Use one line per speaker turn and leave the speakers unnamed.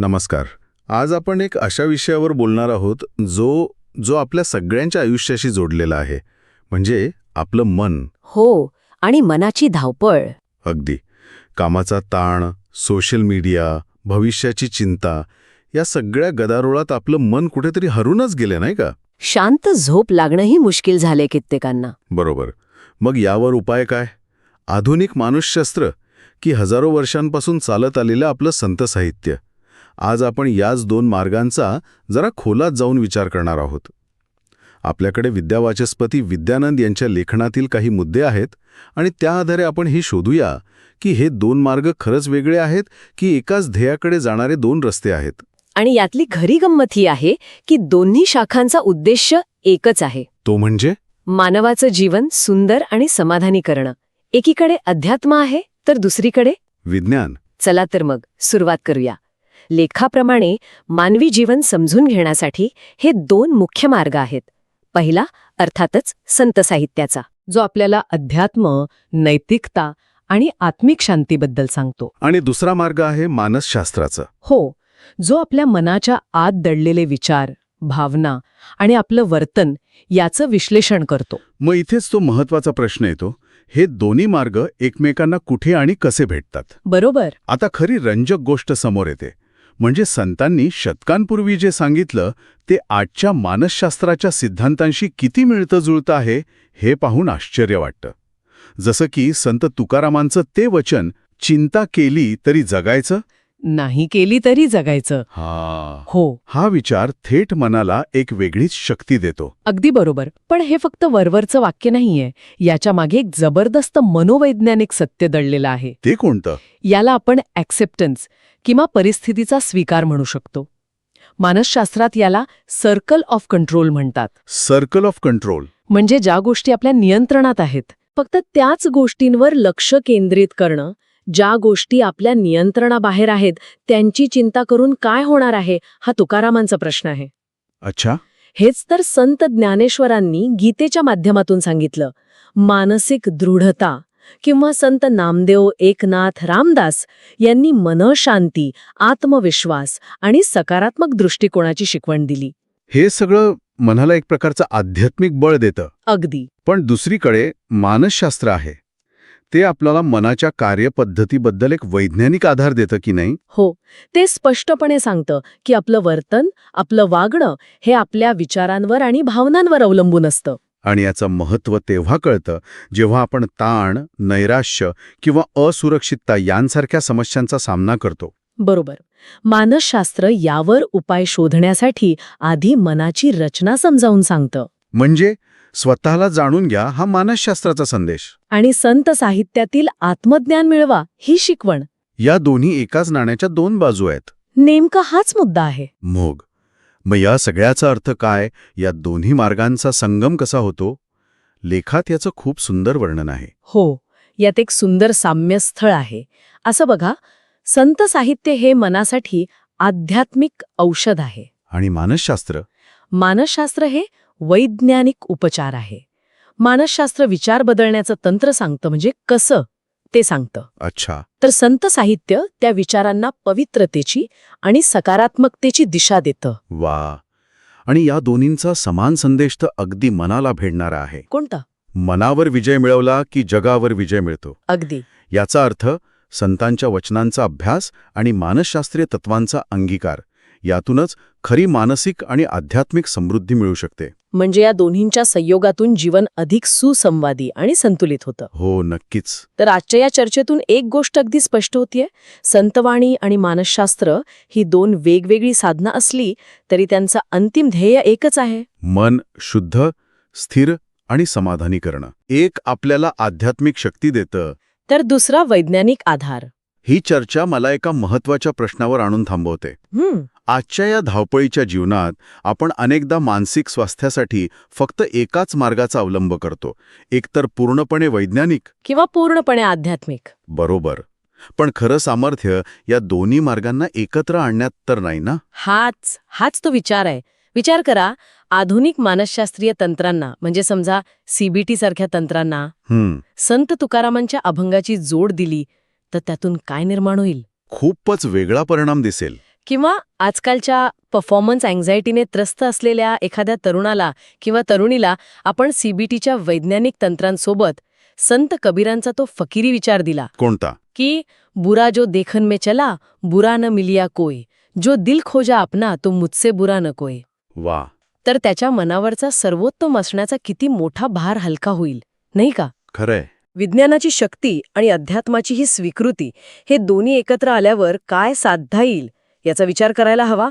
नमस्कार. आज आपण एक अशा विषयावर बोलणार आहोत जो जो आपल्या सगळ्यांच्या आयुष्याशी जोडलेला आहे. म्हणजे आपलं मन.
हो आणि मनाची धावपळ.
अगदी. कामाचा ताण सोशल मीडिया भविष्याची चिंता या सगळ्या गदारोळात आपलं मन कुठेतरी हरूनच गेले नाही का?
शांत झोप लागणंही मुश्किल झाले कित्येकांना.
बरोबर. मग यावर उपाय काय? आधुनिक मानुषशास्त्र की हजारो वर्षांपासून चालत आलेलं आपलं संत साहित्य. आज आपण याच दोन मार्गांचा जरा खोलात जाऊन विचार करणार आहोत. आपल्याकडे विद्यावाचस्पती विद्यानंद यांच्या लेखनातील काही मुद्दे आहेत आणि त्या आधारे आपण हे शोधूया की हे दोन मार्ग खरंच वेगळे आहेत की एकाच ध्येयाकडे जाणारे दोन रस्ते आहेत.
आणि यातली खरी गंमत ही आहे की दोन्ही शाखांचा उद्देश एकच आहे.
तो म्हणजे?
मानवाचं जीवन सुंदर आणि समाधानी करणं एकीकडे अध्यात्म आहे तर दुसरीकडे?
विज्ञान.
चला तर मग सुरुवात करूया. लेखाप्रमाणे मानवी जीवन समजून घेण्यासाठी हे दोन मुख्य मार्ग आहेत. पहिला अर्थातच संत साहित्याचा जो आपल्याला अध्यात्म नैतिकता आणि आत्मिक शांतीबद्दल सांगतो.
आणि दुसरा मार्ग आहे मानसशास्त्राचा.
हो जो आपल्या मनाच्या आत दडलेले विचार भावना आणि आपलं वर्तन याचं विश्लेषण करतो.
मग इथेच तो महत्त्वाचा प्रश्न येतो. हे दोन्ही मार्ग एकमेकांना कुठे आणि कसे भेटतात?
बरोबर.
आता खरी रंजक गोष्ट समोर येते. म्हणजे संतांनी शतकांपूर्वी जे सांगितलं ते आजच्या मानसशास्त्राच्या सिद्धांतांशी किती मिळतं जुळतं आहे हे पाहून आश्चर्य वाटतं. जसं की संत तुकारामांचं ते वचन चिंता केली तरी जगायचं
नाही केली तरी जगायचं.
हा.
हो.
हा विचार थेट मनाला एक वेगळीच शक्ती देतो.
अगदी बरोबर. पण हे फक्त वरवरचं वाक्य नाहीये. याच्या मागे एक जबरदस्त मनोवैज्ञानिक सत्य दडलेलं आहे.
ते कोणतं?
याला आपण ॲक्सेप्टन्स किंवा परिस्थितीचा स्वीकार म्हणू शकतो. मानसशास्त्रात याला सर्कल ऑफ कंट्रोल म्हणतात.
सर्कल ऑफ कंट्रोल
म्हणजे ज्या गोष्टी आपल्या नियंत्रणात आहेत फक्त त्याच गोष्टींवर लक्ष केंद्रित करणं ज्या गोष्टी आपल्या नियंत्रणाबाहेर आहेत त्यांची चिंता करून काय होणार आहे हा तुकारामांचा प्रश्न आहे.
अच्छा.
हेच तर संत ज्ञानेश्वरांनी गीतेच्या माध्यमातून सांगितलं. मानसिक दृढता किंवा संत नामदेव एकनाथ रामदास यांनी मनशांती आत्मविश्वास आणि सकारात्मक दृष्टिकोनाची शिकवण दिली.
हे सगळं मनाला एक प्रकारचं आध्यात्मिक बळ देतं.
अगदी.
पण दुसरीकडे मानसशास्त्र आहे. ते आपल्याला मनाच्या कार्यपद्धतीबद्दल एक वैज्ञानिक आधार देतं की नाही?
हो ते स्पष्टपणे सांगतं की आपलं वर्तन आपलं वागणं हे आपल्या विचारांवर आणि भावनांवर अवलंबून असतं.
आणि याचं महत्त्व तेव्हा कळतं जेव्हा आपण ताण नैराश्य किंवा असुरक्षितता यांसारख्या समस्यांचा सामना करतो.
बरोबर. मानसशास्त्र यावर उपाय शोधण्यासाठी आधी मनाची रचना समजावून सांगतं.
म्हणजे? स्वतःला जाणून घ्या हा मानसशास्त्राचा संदेश.
आणि संत साहित्यातील आत्मज्ञान मिळवा ही शिकवण.
या दोन्ही एकाच नाण्याच्या दोन बाजू आहेत.
नेमका हाच मुद्दा आहे.
मोग मग या सगळ्याचा अर्थ काय? या दोन्ही मार्गांचा संगम कसा होतो? लेखात याचं खूप सुंदर वर्णन आहे.
हो यात एक सुंदर साम्यस्थळ आहे. असं बघा संत साहित्य हे मनासाठी आध्यात्मिक औषध आहे.
आणि मानसशास्त्र?
मानसशास्त्र हे वैज्ञानिक उपचार आहे. मानसशास्त्र विचार बदलण्याचं तंत्र सांगतं म्हणजे कसं ते सांगतं.
अच्छा.
तर संत साहित्य त्या विचारांना पवित्रतेची आणि सकारात्मकतेची दिशा देतं.
वा. आणि या दोन्हींचा समान संदेश तर अगदी मनाला भेडणारा आहे.
कोणता?
मनावर विजय मिळवला की जगावर विजय मिळतो?
अगदी.
याचा अर्थ संतांच्या वचनांचा अभ्यास आणि मानसशास्त्रीय तत्वांचा अंगीकार. यातूनच खरी मानसिक आणि आध्यात्मिक समृद्धी मिळू शकते.
म्हणजे या दोन्हींच्या संयोगातून जीवन अधिक सुसंवादी आणि संतुलित होतं.
हो नक्कीच.
तर आजच्या या चर्चेतून एक गोष्ट अगदी स्पष्ट होतीये. संतवाणी आणि मानसशास्त्र ही दोन वेगवेगळी साधनं असली तरी त्यांचं अंतिम ध्येय एकच आहे.
मन शुद्ध स्थिर आणि समाधानी करणं एक आपल्याला आध्यात्मिक शक्ती देतं.
तर दुसरा वैज्ञानिक आधार.
ही चर्चा मला एका महत्त्वाच्या प्रश्नावर आणून थांबवते.
हम्म.
आजच्या या धावपळीच्या जीवनात आपण अनेकदा मानसिक स्वास्थ्यासाठी फक्त एकाच मार्गाचा अवलंब करतो. एकतर पूर्णपणे वैज्ञानिक?
किंवा पूर्णपणे आध्यात्मिक.
बरोबर. पण खरं सामर्थ्य या दोन्ही मार्गांना एकत्र आणण्यात तर नाही ना?
हाच हाच तो विचार आहे. विचार करा आधुनिक मानसशास्त्रीय तंत्रांना म्हणजे समजा सीबीटी सारख्या तंत्रांना
हम्म.
संत तुकारामांच्या अभंगाची जोड दिली तर त्यातून काय निर्माण होईल?
खूपच वेगळा परिणाम दिसेल.
किंवा आजकालच्या परफॉर्मन्स अँझायटीने त्रस्त असलेल्या एखाद्या तरुणाला किंवा तरुणीला आपण सीबीटीच्या वैज्ञानिक तंत्रांसोबत संत कबीरांचा तो फकीरी विचार दिला.
कोणता?
की बुरा जो देखन में चला बुरा न मिलिया कोई. जो दिल खोजा अपना तो मुझसे बुरा न कोई.
वा.
तर त्याच्या मनावरचा सर्वोत्तम असण्याचा किती मोठा भार हलका होईल नाही का?
खरंय.
विज्ञानाची शक्ती आणि अध्यात्माची ही स्वीकृती हे दोन्ही एकत्र आल्यावर काय साधता येईल याचा विचार करायला हवा.